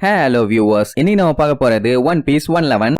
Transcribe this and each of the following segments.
Hello viewers இன்னைக்கு நம்ம பார்க்க போறது one piece one eleven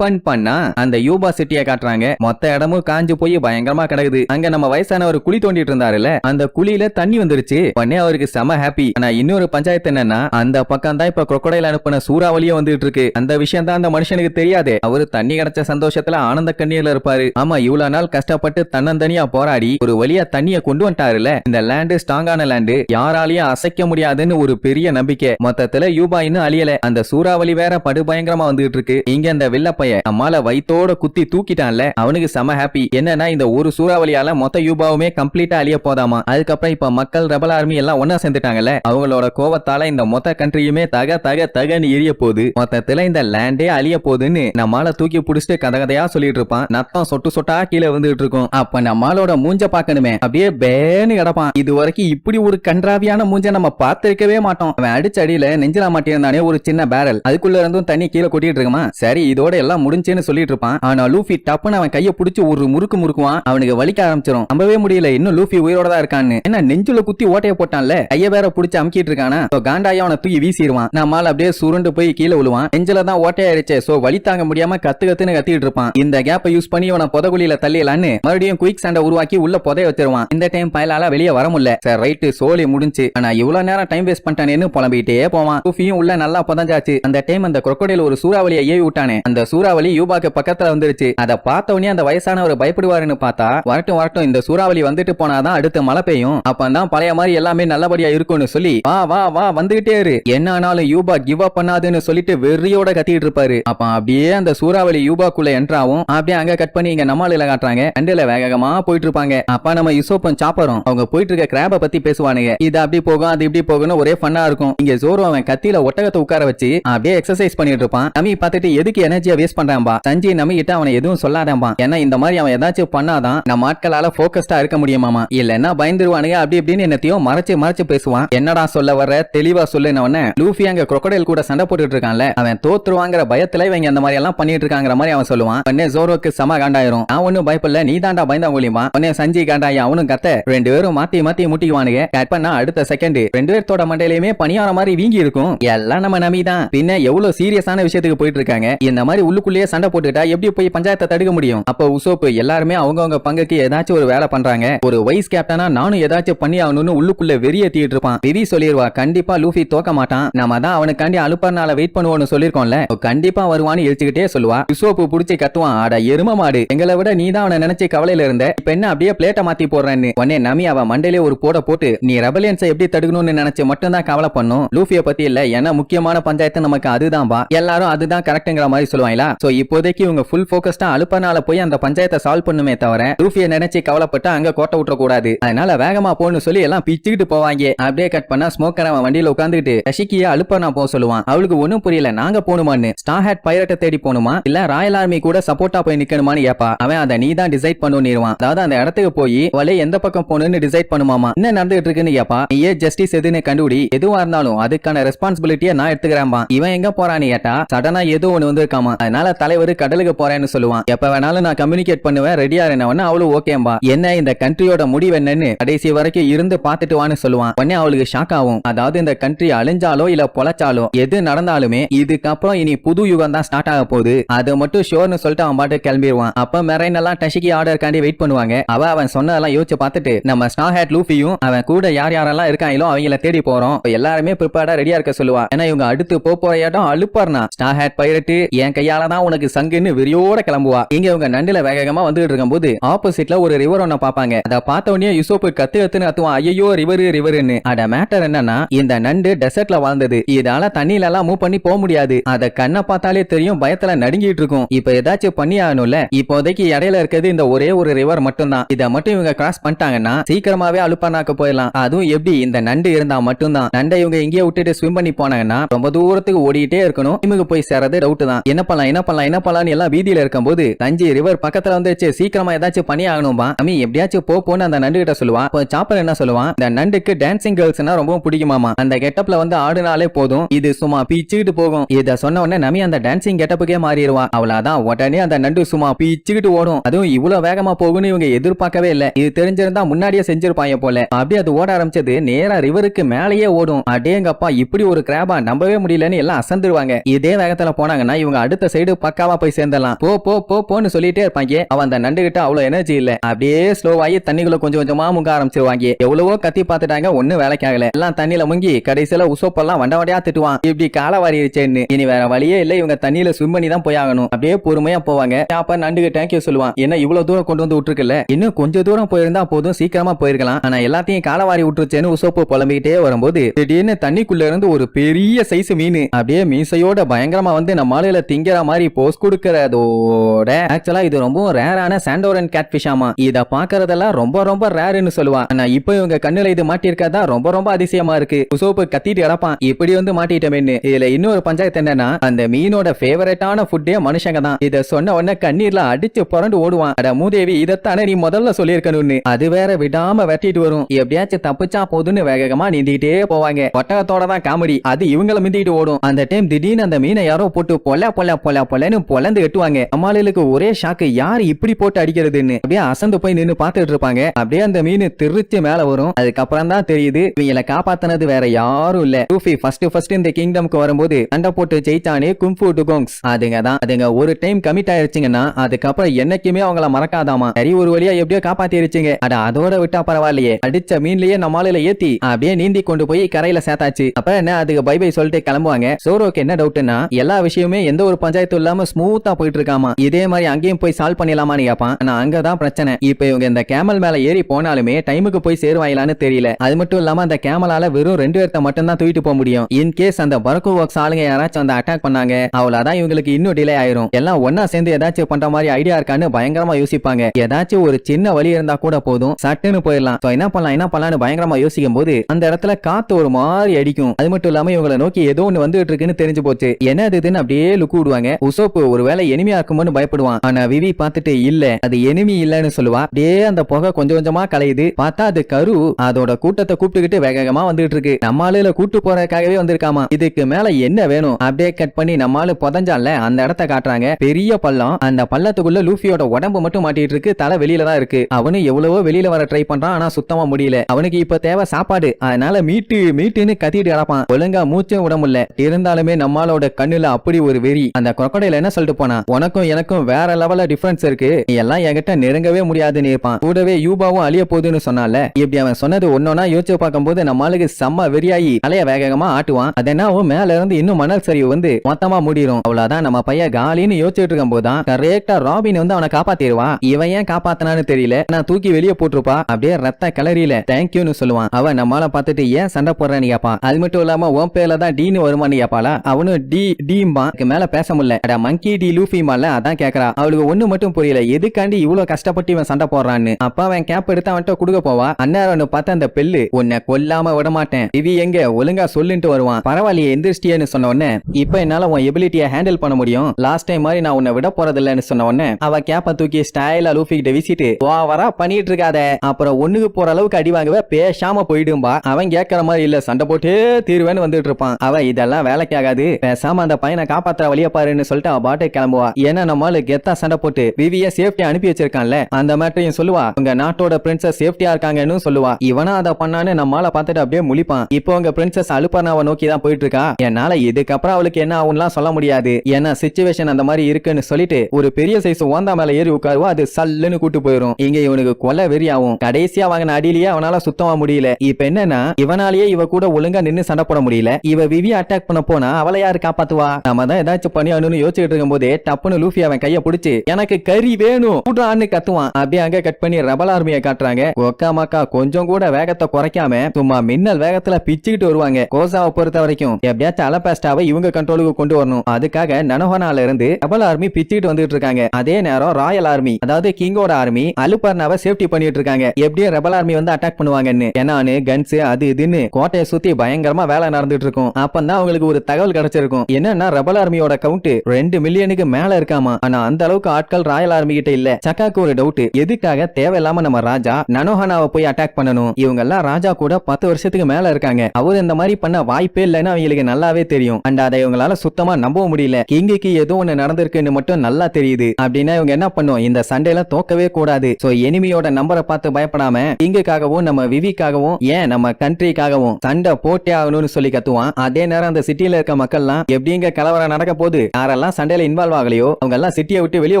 open பண்ணா அந்த யூபா சிட்டியை காட்டுறாங்க. மொத்த இடமும் காஞ்சு போய் பயங்கரமா கிடக்குது. அங்க நம்ம வயசானவர் குழி தோண்டிட்டு இருந்தாருல அந்த குழியில தண்ணி வந்துருச்சு. உடனே அவருக்கு செம ஹாப்பி ஆனா இன்னொரு பஞ்சாயத்து என்னன்னா அந்த பக்கம் தான் இப்ப crocodile அனுப்பின சூறாவளியே வந்துட்டு இருக்கு. அந்த விஷயம் தான் அந்த மனுஷனுக்கு தெரியாது. அவரு தண்ணி கிடைச்ச சந்தோஷத்துல ஆனந்த கண்ணீர்ல இருப்பாரு. ஆமா இவ்வளவு நாள் கஷ்டப்பட்டு தன்னந்தனியா போராடி ஒரு வழியா தண்ணிய கொண்டு வந்துட்டாருல இந்த லேண்டு ஸ்ட்ராங்கான லேண்டு யாராலையும் அசைக்க முடியாதுன்னு ஒரு பெரிய நம்பிக்கை. மொத்தத்துல யூபா இன்னும் அழியல. அந்த சூறாவளி வேற படுபயங்கரமா வந்துட்டு இருக்கு. இங்க அந்த சூறாவளிய அம்மால வயிற்றோட குத்தி தூக்கிட்டான்ல அவனுக்கு செம ஹாப்பி என்னன்னா இந்த ஒரு சூறாவளியால மொத்த யூபாவுமே கம்ப்ளீட்டா அழிய போதாமா? அதுக்கப்புறம் இப்ப மக்கள் ரெபல் ஆர்மி எல்லாம் ஒன்னா சேர்ந்துட்டாங்கல்ல அவங்களோட கோவத்தால இந்த மொத்த கண்ட்ரியுமே தக தக தகன்னு எரிய போகுது. மொத்தத்துல இந்த லேண்டே அழிய போகுதுன்னு நம்மால தூக்கி புடிச்சிட்டு கதை கதையா சொல்லிட்டு இருப்பான். நத்தம் சொட்டு சொட்டா கீழே வந்துட்டு இருக்கும். அப்ப நம்மளோட மூஞ்ச பாக்கணுமே அப்படியே பேனு கிடப்பான். இது வரைக்கும் இப்படி ஒரு கன்றாவியான மூஞ்ச நம்ம பார்த்திருக்கவே மாட்டோம். அவன் அடிச்சடியில நெஞ்சில மாட்டியிருந்தானே ஒரு சின்ன பேரல் அதுக்குள்ள இருந்தும் தண்ணி கீழே கொட்டிட்டு இருக்குமா? சரி இதோட எல்லாம் முடிஞ்சேன்னு சொல்லிட்டு இருப்பான் ஆனா லூஃபி டப்புன்னு அவன் கையை புடிச்சு ஒரு முறுக்கு முறுக்குவான். அவனுக்கு வலிக்க ஆரம்பிச்சிடும் நம்பவே முடியல இன்னும் லூஃபி உயிரோட தான் இருக்கான்னு. ஏன்னா நெஞ்சுல குத்தி ஓட்டைய போட்டான்ல? கைய வேற பிடிச்சி அமுக்கிட்டு இருக்கானா? So அவனை தூக்கி வீசிடுவான் நம்மால அப்படியே சுருண்டு போய் கீழே விழுவான். நெஞ்சில தான் ஓட்டையாயிருச்சே சோ வலி தாங்க முடியாம கத்து கத்துன்னு கத்திட்டு இருப்பான். இந்த கேப்பை யூஸ் பண்ணி இவனை புதகுழியில தள்ளிடலான்னு மறுபடியும் குயிக் சண்டை உருவாக்கி உள்ள புதைய வச்சிருவான். இந்த டைம் பயலால வெளியே வர முடியல. சார் ரைட்டு சோலி முடிஞ்சு. ஆனா இவ்வளவு நேரம் டைம் வேஸ்ட் பண்ணிட்டானேன்னு புலம்பிட்டே போவான். லூஃபியும் உள்ள நல்லா புதஞ்சாச்சு. அந்த டைம் அந்த crocodile ஒரு சூறாவளியை ஏவி விட்டானே. அந்த சூறாவளி யூபாக்கு பக்கத்துல வந்துருச்சு. அதை பார்த்த உடனே அந்த வயசானவர் பயப்படுவாருன்னு பார்த்தா வரட்டும் வரட்டும் இந்த சூறாவளி வந்துட்டு போனாதான் அடுத்து மழை பெய்யும். அப்பதான் பழைய மாதிரி எல்லாமே நல்லபடியா இருக்கும்னு சொல்லி வா வா வா வந்துகிட்டே இரு. என்ன ஆனாலும் யூபா கிவ் அப் பண்ணாதுன்னு சொல்லிட்டு வெறியோட கத்திட்டு இருப்பாரு. அப்ப அப்படியே அந்த சூறாவளி யூபாக்குள்ள என்ட்ராவும் அப்படியே அங்க கட் பண்ணி இங்க நம்மால காட்டுறாங்க. அண்டில வேகமா போயிட்டு இருப்பாங்க. அப்ப நம்ம யூசோப்பன் சாப்பரும் அவங்க போயிட்டு இருக்க கிராப பத்தி பேசுவானுங்க. இது அப்படி போகும் அது இப்படி போகும்னு ஒரே ஃபன்னா இருக்கும். இங்க ஜோரோ அவன் கத்தியில ஒட்டகத்தை உட்கார வச்சு அப்படியே எக்ஸசைஸ் பண்ணிட்டு இருப்பான். அமி பார்த்துட்டு எதுக்கு எனர்ஜியா வேஸ்ட் பண்றான்பா. சஞ்சய் நம்பி அவனை எதுவும் சொல்லாதான்பா. ஏன்னா இந்த மாதிரி அவன் ஏதாச்சும் பண்ணாதான் நம்ம ஆட்களால போக்கஸ்டா இருக்க முடியுமாமா? இல்லன்னா பயந்துருவானுங்க அப்படி இப்படின்னு என்னத்தையும் மறைச்சு மறைச்சு பேசுவான். என்னடா சொல்ல வர தெளிவா சொல்லுனவன லூஃபி அங்க crocodile கூட சண்டை போட்டுட்டு இருக்கான்ல. அவன் தோத்துருவாங்கிற பயத்துல இவங்க அந்த மாதிரி எல்லாம் பண்ணிட்டு இருக்காங்கிற மாதிரி அவன் சொல்லுவான். உடனே ஜோரோக்கு சம காண்டாயிரும். நான் ஒண்ணும் பயப்படல நீ தாண்டா பயந்தா மூலியமா உடனே சஞ்சய் காண்டாயி அவனும் கத்த ரெண்டு பேரும் மாத்தி மாத்தி முட்டிக்குவானுங்க. கட் பண்ணா அடுத்த செகண்ட் ரெண்டு பேர்த்தோட மண்டையிலுமே பணியார மாதிரி வீங்கி இருக்கும் எல்லாம் நம்ம நம்பிதான். பின்ன எவ்வளவு சீரியஸான விஷயத்துக்கு போயிட்டு இருக்காங்க. இந்த மாதிரி உள்ளு உள்ளுக்குள்ளேயே சண்டை போட்டுட்டா எப்படி போய் பஞ்சாயத்தை தடுக்க முடியும்? அப்ப உசோப்பு எல்லாருமே அவங்கவுங்க பங்குக்கு ஏதாச்சும் ஒரு வேலை பண்றாங்க. ஒரு வைஸ் கேப்டனா நானும் ஏதாச்சும் பண்ணி ஆகணும்னு உள்ளுக்குள்ள வெறியேத்திட்டு இருப்பான். விவி சொல்லிடுவா கண்டிப்பா லூஃபி தோக்க மாட்டான். நம்ம தான் அவனுக்காண்டி அனுப்பறனால வெயிட் பண்ணுவோம்னு சொல்லிருக்கோம்ல. கண்டிப்பா வருவான்னு இழுச்சுக்கிட்டே சொல்லுவா. உசோப்பு புடிச்சு கத்துவான். அட எரும மாடு. எங்களை விட நீ தான் அவனை நினைச்சு கவலையில இருந்த. இப்ப என்ன அப்படியே பிளேட்டை மாத்தி போடுறேன்னு. உடனே நமி அவன் மண்டையிலே ஒரு போட போட்டு நீ ரெபலியன்ஸை எப்படி தடுக்கணும்னு நினைச்சு மட்டும் தான் கவலை பண்ணும்? லூஃபியை பத்தி இல்ல. ஏன்னா முக்கியமான பஞ்சாயத்து நமக்கு அதுதான் பா. எல்லாரும் அதுதான் கரெக்ட்ங்கிற மாதிரி சொல்லுவாங்களா? சோ இப்போதைக்கு இவங்க ஃபுல் போக்கஸ்டா அலுப்பனால போய் அந்த பஞ்சாயத்தை சால்வ் பண்ணுமே தவிர லூஃபிய நினைச்சு கவலைப்பட்டு அங்க கோட்டை விட்டுற கூடாது. அதனால வேகமா போன்னு சொல்லி எல்லாம் பிச்சுக்கிட்டு போவாங்க. அப்படியே கட் பண்ணா ஸ்மோக்கர் அவன் வண்டியில உட்காந்துட்டு ரஷிக்கிய அலுப்பனா போக சொல்லுவான். அவளுக்கு ஒண்ணும் புரியல நாங்க போகணுமான்னு. ஸ்டார் ஹேட் பைரட்டை தேடி போகணுமா? இல்ல ராயல் ஆர்மி கூட சப்போர்ட்டா போய் நிக்கணுமான்னு கேப்பா. அவன் அதை நீ தான் டிசைட் பண்ணுவான் அதாவது அந்த இடத்துக்கு போய் வலை எந்த பக்கம் போகணும்னு டிசைட் பண்ணுமாமா என்ன நடந்துட்டு இருக்குன்னு கேப்பா. நீயே ஜஸ்டிஸ் எதுன்னு கண்டுபிடி. எதுவா இருந்தாலும் அதுக்கான ரெஸ்பான்சிபிலிட்டியை நான் எடுத்துக்கிறேன்பா இவன் எங்க போறான்னு கேட்டா சடனா ஏதோ ஒண்ணு வந்திருக்காமா. அதனால தலைவர் கடலுக்கு போறேன்னு சொல்லுவான். எப்ப வேணாலும் நான் கம்யூனிகேட் பண்ணுவேன். ரெடியா இருந்தவன அவளும் ஓகேம்பா என்ன இந்த கண்ட்ரியோட முடிவு என்னன்னு கடைசி வரைக்கும் இருந்து பார்த்துட்டு வான்னு சொல்லுவான். உடனே அவளுக்கு ஷாக் ஆகும். அதாவது இந்த கண்ட்ரி அழிஞ்சாலோ இல்ல பொழைச்சாலோ எது நடந்தாலுமே இதுக்கப்புறம் இனி புது யுகம் தான் ஸ்டார்ட் ஆக போகுது. அது மட்டும் ஷோர்னு சொல்லிட்டு அவன் பாட்டு கிளம்பிடுவான் அப்ப மெரைன் எல்லாம் டஷிக்கி ஆர்டருக்காண்டி வெயிட் பண்ணுவாங்க. அவ அவன் சொன்னதெல்லாம் யோசிச்சு பார்த்துட்டு நம்ம ஸ்டார் ஹேட் லூஃபியும் அவன் கூட யார் யாரெல்லாம் இருக்காங்களோ அவங்கள தேடி போறோம். எல்லாருமே ப்ரிப்பேர்டா ரெடியா இருக்க சொல்லுவா. ஏன்னா இவங்க அடுத்து போக போற இடம் அழுப்பார்னா ஸ்டார் ஹேட் பைரட்டு என் கையால தான் உனக்கு சங்குன்னு வெறியோட கிளம்புவா. இங்க இவங்க நண்டுல வேகமா வந்துட்டு இருக்கும்போது ஆப்போசிட்ல ஒரு ரிவர் ஒன்ன பாப்பாங்க. அத பார்த்த உடனே யூசோப்பு கத்து கத்துன்னு கத்துவான் ஐயோ ரிவர் ரிவர்னு அட மேட்டர் என்னன்னா இந்த நண்டு டெசர்ட்ல வாழ்ந்தது. இதால தண்ணியில எல்லாம் மூவ் பண்ணி போக முடியாது. அத கண்ணை பார்த்தாலே தெரியும் பயத்துல நடுங்கிட்டு இருக்கும். இப்ப ஏதாச்சும் பண்ணி ஆகணும்ல இப்போதைக்கு இடையில இருக்கிறது இந்த ஒரே ஒரு ரிவர் மட்டும்தான். இதை மட்டும் இவங்க கிராஸ் பண்ணிட்டாங்கன்னா சீக்கிரமாவே அலுப்பானாக்க போயிடலாம். அதுவும் எப்படி? இந்த நண்டு இருந்தா மட்டும்தான். நண்டை இவங்க இங்கேயே விட்டுட்டு ஸ்விம் பண்ணி போனாங்கன்னா ரொம்ப தூரத்துக்கு ஓடிட்டே இருக்கணும். இவங்க போய் சேரது டவுட் தான். என்ன பண்ணலாம் பண்ணலாம்? என்ன பண்ணலாம் என்ன பண்ணலாம்னு எல்லாம் வீதியில இருக்கும்போது தஞ்சை ரிவர் பக்கத்துல வந்துச்சு சீக்கிரமா ஏதாச்சும் பண்ணி ஆகணும்பா அம்மி எப்படியாச்சும் போன்னு அந்த நண்டு கிட்ட சொல்லுவான் சாப்பர் என்ன சொல்லுவான்? இந்த நண்டுக்கு டான்சிங் கேர்ள்ஸ்னா ரொம்ப பிடிக்குமாமா. அந்த கெட்டப்ல வந்து ஆடுனாலே போதும். இது சும்மா பீச்சுக்கிட்டு போகும். இத சொன்ன உடனே நமி அந்த டான்சிங் கெட்டப்புக்கே மாறிடுவா. அவ்வளவுதான். உடனே அந்த நண்டு சும்மா பீச்சுக்கிட்டு ஓடும். அதுவும் இவ்வளவு வேகமா போகும்னு இவங்க எதிர்பார்க்கவே இல்ல. இது தெரிஞ்சிருந்தா முன்னாடியே செஞ்சிருப்பாங்க போல. அப்படியே அது ஓட ஆரம்பிச்சது நேரா ரிவருக்கு மேலேயே ஓடும். அடேங்கப்பா இப்படி ஒரு கிராபா நம்பவே முடியலன்னு எல்லாம் அசந்துருவாங்க. இதே வேகத்துல போனாங்கன்னா இவங்க அடுத்த சைடு பக்காவா போய் சேர்ந்தலாம் போ போ போ போன்னு சொல்லிட்டே இருப்பாங்க. அவன் அந்த நண்டு கிட்ட அவ்வளவு எனர்ஜி இல்ல. அப்படியே ஸ்லோவாகி தண்ணிக்குள்ள கொஞ்சம் கொஞ்சமா முங்க ஆரம்பிச்சிருவாங்க. எவ்வளவோ கத்தி பார்த்துட்டாங்க ஒண்ணு வேலைக்கு ஆகல. எல்லாம் தண்ணியில முங்கி கடைசியில உசோப்பெல்லாம் வண்ட வண்டியா திட்டுவான். இப்படி கால வாரிடுச்சேன்னு. இனி வேற வழியே இல்ல. இவங்க தண்ணியில ஸ்விம் பண்ணி தான் போய் ஆகணும். அப்படியே பொறுமையா போவாங்க. அப்ப நண்டுக்கு தேங்க்யூ சொல்லுவான். என்ன இவ்வளவு தூரம் கொண்டு வந்து விட்டுருக்குல்ல? இன்னும் கொஞ்சம் தூரம் போயிருந்தா போதும் சீக்கிரமா போயிருக்கலாம். ஆனா எல்லாத்தையும் காலவாரி விட்டுருச்சேன்னு உசோப்பு புலம்பிக்கிட்டே வரும்போது திடீர்னு தண்ணிக்குள்ள இருந்து ஒரு பெரிய சைஸ் மீன். அப்படியே மீசையோட பயங்கரமா வந்து நம்ம ஆளுல திங்கிற மாதிரி போஸ் கொடுக்கறதோட ஆக்சுவலா இது ரொம்ப ரேரான சாண்டோரன் கேட் ஃபிஷாமா இத பாக்குறதெல்லாம் ரொம்ப ரொம்ப ரேர்னு சொல்லுவான். ஆனா இப்போ இவங்க கண்ணுல இது மாட்டிருக்கதா ரொம்ப ரொம்ப அதிசயமா இருக்கு. உசோப்பு கத்திட்டு கிடப்பான். இப்படி வந்து மாட்டிட்டமேன்னு. இதுல இன்னொரு பஞ்சாயத்து என்னன்னா அந்த மீனோட ஃபேவரட்டான ஃபுட்டே மனுஷங்க தான். இத சொன்ன உடனே கண்ணீர்ல அடிச்சு புரண்டு ஓடுவான். அட மூதேவி இதத்தானே நீ முதல்ல சொல்லியிருக்கணும்னு. அது வேற விடாம வெட்டிட்டு வரும். எப்படியாச்சும் தப்பிச்சா போதுன்னு வேகமா நீந்திக்கிட்டே போவாங்க. ஒட்டகத்தோட தான் காமெடி. அது இவங்கள மிந்திட்டு ஓடும். அந்த டைம் திடீர்னு அந்த மீனை யாரோ போட்டு பொல பொல பொல பொலன்னு பொலந்து கட்டுவாங்க அம்மாளுக்கு ஒரே ஷாக்கு யார் இப்படி போட்டு அடிக்கிறதுன்னு? அப்படியே அசந்து போய் நின்னு பாத்துட்டு இருப்பாங்க. அப்படியே அந்த மீன் திருச்சி மேல வரும். அதுக்கப்புறம் தான் தெரியுது இவங்களை காப்பாத்தினது வேற யாரும் இல்ல. லூஃபி ஃபர்ஸ்ட் ஃபர்ஸ்ட் இந்த கிங்டம்க்கு வரும்போது சண்டை போட்டு ஜெயிச்சானே கும்ஃபு டுகோங்ஸ் அதுங்க தான். அதுங்க ஒரு டைம் கமிட் ஆயிருச்சுங்கன்னா அதுக்கப்புறம் என்னைக்குமே அவங்கள மறக்காதாமா? சரி ஒரு வழியா எப்படியோ காப்பாத்திருச்சுங்க. அட அதோட விட்டா பரவாயில்லையே. அடிச்ச மீன்லயே நம்மளால ஏத்தி அப்படியே நீந்தி கொண்டு போய் கரையில சேர்த்தாச்சு. அப்ப என்ன அதுக்கு பை பை சொல்லிட்டு கிளம்புவாங்க. சோரோக்கு என்ன டவுட்னா எல்லா விஷயமே எந்த ஒரு பஞ்சாயத்து பஞ்சாயத்தும் இல்லாம ஸ்மூத்தா போயிட்டு இருக்காமா இதே மாதிரி அங்கேயும் போய் சால்வ் பண்ணிடலாமான்னு கேட்பான் ஆனா அங்கதான் பிரச்சனை. இப்ப இவங்க இந்த கேமல் மேல ஏறி போனாலுமே டைமுக்கு போய் சேருவாங்களான்னு தெரியல. அது மட்டும் இல்லாம அந்த கேமலால வெறும் ரெண்டு பேர்த்த மட்டும் தான் தூக்கிட்டு போக முடியும். இன் கேஸ் அந்த பரக்கு ஒர்க்ஸ் ஆளுங்க யாராச்சும் அந்த அட்டாக் பண்ணாங்க அவ்வளவுதான் இவங்களுக்கு இன்னும் டிலே ஆயிரும். எல்லாம் ஒன்னா சேர்ந்து ஏதாச்சும் பண்ற மாதிரி ஐடியா இருக்கான்னு பயங்கரமா யோசிப்பாங்க. ஏதாச்சும் ஒரு சின்ன வழி இருந்தா கூட போதும். சட்டுன்னு போயிடலாம். என்ன பண்ணலாம் என்ன பண்ணலாம்னு பயங்கரமா யோசிக்கும் போது அந்த இடத்துல காத்து ஒரு மாதிரி அடிக்கும். அது மட்டும் இல்லாம இவங்களை நோக்கி ஏதோ ஒண்ணு வந்துட்டு இருக்குன்னு தெரிஞ்சு போச்சு. என்ன இதுன்னு அப்படியே லுக்கு விடுவாங்க. உசோப்பு ஒருவேளை எனிமி இருக்குமோன்னு பயப்படுவான். ஆனா விவி பார்த்துட்டு இல்ல அது எனிமி இல்லன்னு சொல்லுவா. அப்படியே அந்த புகை கொஞ்சம் கொஞ்சமா கலையுது. பார்த்தா அது கரு. அதோட கூட்டத்தை கூப்பிட்டுக்கிட்டு வேகமா வந்துட்டு இருக்கு. நம்ம ஆளுல கூட்டு போறதுக்காகவே வந்திருக்காமா? இதுக்கு மேல என்ன வேணும்? அப்படியே கட் பண்ணி நம்ம ஆளு புதஞ்சால அந்த இடத்த காட்டுறாங்க. பெரிய பள்ளம். அந்த பள்ளத்துக்குள்ள லூஃபியோட உடம்பு மட்டும் மாட்டிட்டு இருக்கு. தலை வெளியில தான் இருக்கு. அவனு எவ்வளவோ வெளியில வர ட்ரை பண்றான் ஆனா சுத்தமா முடியல. அவனுக்கு இப்ப தேவை சாப்பாடு. அதனால மீட்டு மீட்டுன்னு கத்திட்டு கிடப்பான். ஒழுங்கா மூச்சும் விட முடியல. இருந்தாலுமே நம்மளோட கண்ணுல அப்படி ஒரு வெறி. அந்த crocodile என்ன சொல்லிட்டு போனா? உனக்கும் எனக்கும் வேற லெவல்ல டிஃபரன்ஸ் இருக்கு. நீ எல்லாம் என்கிட்ட நெருங்கவே முடியாதுன்னு இருப்பான். கூடவே யூபாவும் அழிய போகுதுன்னு சொன்னால இப்படி அவன் சொன்னது ஒன்னொன்னா யோசிச்சு பார்க்கும்போது நம்மளுக்கு செம்ம வெறியாயி அலைய வேகமா ஆட்டுவான். அதென்னாவும் மேல இருந்து இன்னும் மணல் சரிவு வந்து மொத்தமா மூடிரும். அவ்வளவுதான் நம்ம பையன் காலின்னு யோசிச்சுட்டு இருக்கும் போதுதான் கரெக்டா ராபின் வந்து அவனை காப்பாத்திடுவான். இவன் ஏன் காப்பாத்தினான்னு தெரியல. நான் தூக்கி வெளியே போட்டிருப்பா. அப்படியே ரத்த கிளறியில தேங்க்யூன்னு சொல்லுவான். அவன் நம்மளால பார்த்துட்டு ஏன் சண்டை போடுறான்னு கேப்பான். அது மட்டும் இல்லாம உன் பேர்ல தான் டீன்னு வருமான்னு கேப்பாளா? அவனும் டி டீம்பான். மேல பேச முடியல. அட மங்கி டி லூஃபிமால அதான் கேக்குறா. அவளுக்கு ஒண்ணு மட்டும் புரியல. எதுக்காண்டி இவ்வளவு கஷ்டப்பட்டு இவன் சண்டை போடுறான்னு? அப்பா அவன் கேப் எடுத்து அவன்கிட்ட கொடுக்க போவா? அந்நேரம் பார்த்து அந்த பெல்லு உன்னை கொல்லாம விட மாட்டேன். இவி எங்க? ஒழுங்கா சொல்லுன்ட்டு வருவான். பரவாயில்லையே எந்திரிச்சிட்டியன்னு சொன்ன உடனே இப்ப என்னால உன் எபிலிட்டியை ஹேண்டில் பண்ண முடியும். லாஸ்ட் டைம் மாதிரி நான் உன்னை விட போறது இல்லைன்னு சொன்ன உடனே அவ கேப்ப தூக்கி ஸ்டைலா லூஃபி கிட்ட வீசிட்டு வரா பண்ணிட்டு இருக்காத. அப்புறம் ஒண்ணுக்கு போற அளவுக்கு அடி வாங்குவ பேசாம போயிடும்பா. அவன் கேட்கற மாதிரி இல்ல. சண்டை போட்டே தீர்வேன்னு வந்துட்டு இருப்பான். அவன் இதெல்லாம் வேலைக்கு ஆகாது. பேசாம அந்த பையனை காப்பாத்துற வழிய பாருன்னு சொல்லிட்டு அவ பாட்டை கிளம்புவா. ஏன்னா நம்மளு கெத்தா சண்டை போட்டு விவிய சேஃப்டி அனுப்பி வச்சிருக்கான்ல. அந்த மேட்டரையும் சொல்லுவா. உங்க நாட்டோட பிரின்சஸ் சேஃப்டியா இருக்காங்கன்னு சொல்லுவா. இவனா அதை பண்ணான்னு நம்மளால பார்த்துட்டு அப்படியே முழிப்பான். இப்போ உங்க பிரின்சஸ் அலுப்பர்னாவை நோக்கி தான் போயிட்டு இருக்கா என்னால இதுக்கப்புறம் அவளுக்கு என்ன ஆகும்லாம் சொல்ல முடியாது. ஏன்னா சுச்சுவேஷன் அந்த மாதிரி இருக்குன்னு சொல்லிட்டு ஒரு பெரிய சைஸ் ஓந்தா மேல ஏறி உட்காருவா. அது சல்லுன்னு கூட்டு போயிரும். இங்க இவனுக்கு கொலை வெறி ஆகும் கடைசியா வாங்கின அடியிலேயே அவனால சுத்தமா முடியல. இப்ப என்னன்னா இவனாலேயே இவ கூட ஒழுங்கா நின்னு சண்டை போட முடியல. இவ விவி அட்டாக் பண்ண போனா அவளை யாரு காப்பாத்துவா? நம்ம தான் ஏதாச்சும் பண்ணி அணுன்னு யோசிச்சுட்டு இருக்கும் போதே டப்புன்னு லூஃபி அவன் கைய புடிச்சு எனக்கு கறி வேணும் கூட்டான்னு கத்துவான். அப்படியே அங்க கட் பண்ணி ரபல் ஆர்மியை காட்டுறாங்க. ஒக்கா மக்கா கொஞ்சம் கூட வேகத்தை குறைக்காம சும்மா மின்னல் வேகத்துல பிச்சுக்கிட்டு வருவாங்க. கோசாவை பொறுத்த வரைக்கும் எப்படியாச்சும் அலபாஸ்டாவை இவங்க கண்ட்ரோலுக்கு கொண்டு வரணும். அதுக்காக நனஹோனால இருந்து ரபல் ஆர்மி பிச்சுக்கிட்டு வந்துட்டு இருக்காங்க. அதே நேரம் ராயல் ஆர்மி அதாவது கிங்கோட ஆர்மி அலுபர்னாவை சேஃப்டி பண்ணிட்டு இருக்காங்க. எப்படியும் ரபல் ஆர்மி வந்து அட்டாக் பண்ணுவாங்கன்னு. என்னானு கன்ஸ் அது இதுன்னு கோட்டையை சுத்தி பயங்கரமா வேலை நடந்துட்டு இருக்கும். அப்பதான் அவங்களுக்கு ஒரு தகவல் கிடைச்சிருக்கும். என்னன்னா ரபல் ஆர்மியோட கவுண்ட் ரெண்டு மில்லியனுக்கு மேல இருக்காமா? ஆனா அந்த அளவுக்கு ஆட்கள் ராயல் ஆர்மி கிட்ட இல்ல. சக்காக்கு ஒரு டவுட் எதுக்காக தேவையில்லாம நம்ம ராஜா நனோஹனாவை போய் அட்டாக் பண்ணணும்? இவங்க எல்லாம் ராஜா கூட பத்து வருஷத்துக்கு மேல இருக்காங்க. அவர் இந்த மாதிரி பண்ண வாய்ப்பே இல்லைன்னு அவங்களுக்கு நல்லாவே தெரியும். அண்ட் அதை இவங்களால சுத்தமா நம்பவும் முடியல. கிங்குக்கு ஏதோ ஒண்ணு நடந்திருக்குன்னு மட்டும் நல்லா தெரியுது. அப்படின்னா இவங்க என்ன பண்ணும்? இந்த சண்டையில தோக்கவே கூடாது. சோ எனிமியோட நம்பரை பார்த்து பயப்படாம கிங்குக்காகவும் நம்ம விவிக்காகவும் ஏன் நம்ம கண்ட்ரிக்காகவும் சண்டை போட்டே ஆகணும்னு சொல்லி கத்துவான். அதே நேரம் அந்த சிட்டியில இருக்க மக்கள்லாம் எப்படிங்க கலவரம் நடக்க போகுது? யாரெல்லாம் சண்டையில இன்வால்வ் ஆகலையோ அவங்க எல்லாம் சிட்டியை விட்டு வெளியே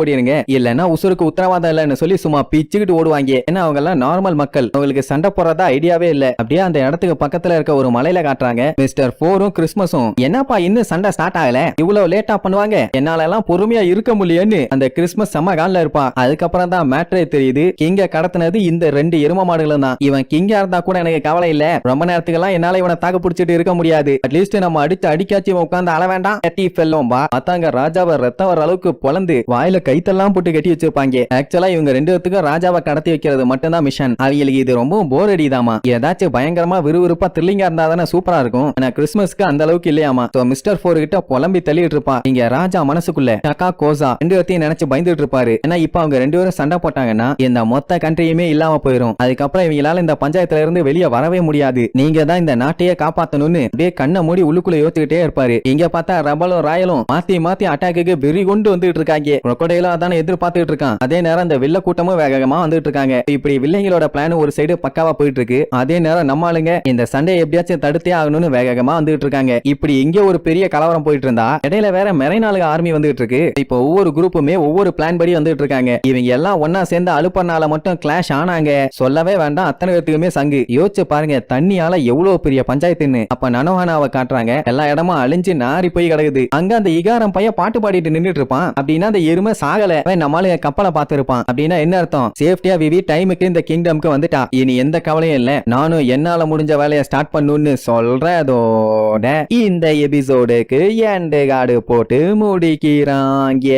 ஓடிடுங்க இல்லன்னா உசுருக்கு உத்தரவாதம் இல்லைன்னு சொல்லி சும்மா பிச்சுக்கிட்டு ஓடுவாங்க. ஏன்னா அவங்க எல்லாம் நார்மல் மக்கள். அவங்களுக்கு சண்டை போறதா ஐடியாவே இல்ல. அப்படியே அந்த இடத்துக்கு பக்கத்துல இருக்க ஒரு மலையில காட்டுறாங்க. மிஸ்டர் போரும் கிறிஸ்மஸும் என்னப்பா இன்னும் சண்டை ஸ்டார்ட் ஆகல? இவ்வளவு லேட்டா பண்ணுவாங்க? என்னால எல்லாம் பொறுமையா இருக்க முடியன்னு அந்த கிறிஸ்மஸ் செம்ம காலில் இருப்பான் அதுக்கப்புறம் தான் மேட்ரே தெரியுது. கிங்க கடத்தினது இந்த ரெண்டு எரும மாடுகளும் தான். இவன் கிங்கா இருந்தா கூட எனக்கு கவலை இல்ல. ரொம்ப நேரத்துக்கெல்லாம் என்னால இவனை தாக்கு பிடிச்சிட்டு இருக்க முடியாது. அட்லீஸ்ட் நம்ம அடிச்சு அடிக்காச்சு உட்காந்து அள வேண்டாம். கட்டி ஃபெல்லும் வா. அத்தாங்க ராஜாவை ரத்தம் வர அளவுக்கு பொழந்து வாயில கைத்தெல்லாம் போட்டு கட்டி வச்சிருப்பாங்க. ஆக்சுவலா இவங்க ரெண்டு பேத்துக்கும் ராஜாவை கடத்தி வைக்கிறது மட்டும்தான் மிஷன் அவங்களுக்கு இது ரொம்ப போர் அடிதாமா ஏதாச்சும் பயங்கரமா விறுவிறுப்பா த்ரில்லிங்கா இருந்தா தானே சூப்பரா இருக்கும். ஆனா கிறிஸ்மஸ்க்கு அந்த அளவுக்கு இல்லையாமா சோ மிஸ்டர் போர் கிட்ட புலம்பி தள்ளிட்டு இருப்பா. இங்க ராஜா மனசுக்குள்ள டக்கா கோசா ரெண்டு பேர்த்தையும் நினைச்சு பயந்துட்டு இருப்பாரு. ஏன்னா இப்ப அவங்க ரெண்டு பேரும் சண்டை போட்டாங்கன்னா இந்த மொத்த கண்ட்ரியுமே இல்லாம போயிரும். அதுக்கப்புறம் இவங்களால இந்த பஞ்சாயத்துல இருந்து வெளியே வரவே முடியாது. நீங்க தான் இந்த நாட்டையே காப்பாத்தணும்னு அப்படியே கண்ணை மூடி உள்ளுக்குள்ள யோசிச்சுக்கிட்டே இருப்பாரு. இங்க பார்த்தா ரபலும் ராயலும் மாத்தி மாத்தி அட்டாக்கு வெறி கொண்டு வந்துட்டு இருக்காங்க crocodile அதானே எதிர்பார்த்துட்டு இருக்கான் அதே நேரம் அந்த வில்ல கூட்டமும் வேகமா வந்துட்டு இருக்காங்க இப்படி வில்லைங்களோட பிளான் ஒரு சைடு பக்காவா போயிட்டு இருக்கு அதே நேரம் நம்ம ஆளுங்க இந்த சண்டையை எப்படியாச்சும் தடுத்தே ஆகணும்னு வேகமா வந்துட்டு இருக்காங்க இப்படி இங்க ஒரு பெரிய கலவரம் போயிட்டு இருந்தா இடையில வேற மெரைனாளுக ஆர்மி வந்துட்டு இருக்கு இப்போ ஒவ்வொரு குரூப்புமே ஒவ்வொரு பிளான் படி வந்துட்டு இருக்காங்க இவங்க எல்லாம் ஒன்னா சேர்ந்து அழுப்பனால மட்டும் கிளாஷ் ஆனாங்க. சொல்லவே வேண்டாம் அத்தனை பேர்த்துக்குமே சங்கு. யோசிச்சு பாருங்க தண்ணியால எவ்வளவு பெரிய பஞ்சாயத்துன்னு. அப்ப நனோஹானாவை காட்டுறாங்க. எல்லா இடமும் அழிஞ்சு நாரி போய் கிடக்குது. அங்க அந்த இகாரம் பையன் பாட்டு பாடிட்டு நின்றுட்டு இருப்பான். அப்படின்னா அந்த எருமை சாகல. அவன் கப்பலை பார்த்துருப்பான். அப்படின்னா என்ன அர்த்தம்? சேஃப்டியா விவி டைமுக்கு இந்த கிங்டம்க்கு வந்துட்டா. இனி எந்த கவலையும் இல்ல. நானும் என்னால முடிஞ்ச வேலையை ஸ்டார்ட் பண்ணுன்னு சொல்றதோட இந்த எபிசோடுக்கு எண்டு கார்டு போட்டு முடிக்கிறாங்க.